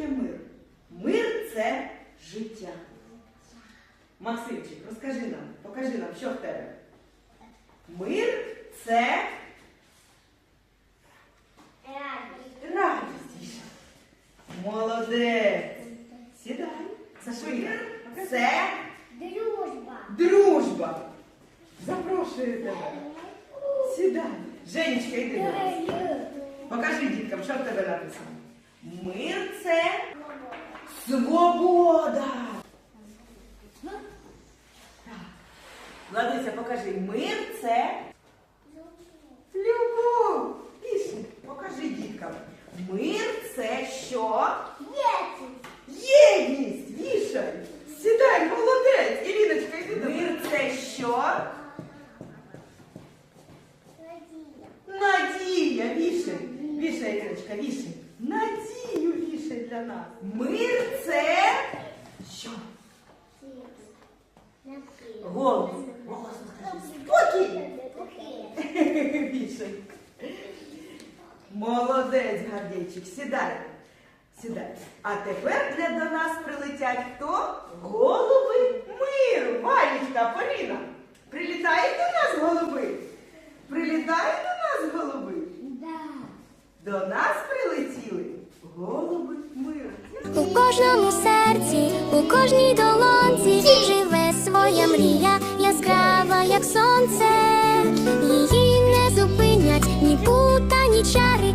таке мир? Мир це життя. Максимчик, розкажи нам, покажи нам, що в тебе. Мир це радість. Радість. Молодець. Сідай. За що є? Це дружба. Дружба. Запрошую тебе. Сідай. Женечка, йди до нас. Покажи діткам, що в тебе написано. Мир це свобода. Так. Владися, покажи. Мир це любов. Іше, покажи діткам. Мир це що? Єдність. Єдність. Вішай. Сідай, молодець. Іріночка, йди до Мир це що? Надія. Надія. Вішай. Вішай, Іриночка, вішай. Надію вішай для нас. Мир це що? Голос. Голосно. Спокій. Вішай. Молодець, Гардійчик, сідай. Сідай. А тепер для до нас прилетять хто? Голуби миру. Валічка, Поліна. Прилітають до нас голуби? Прилітають до нас голуби? До нас прилетіли голуби миру. У кожному серці, у кожній долонці живе своя мрія, яскрава, як сонце. Її не зупинять ні пута, ні чари.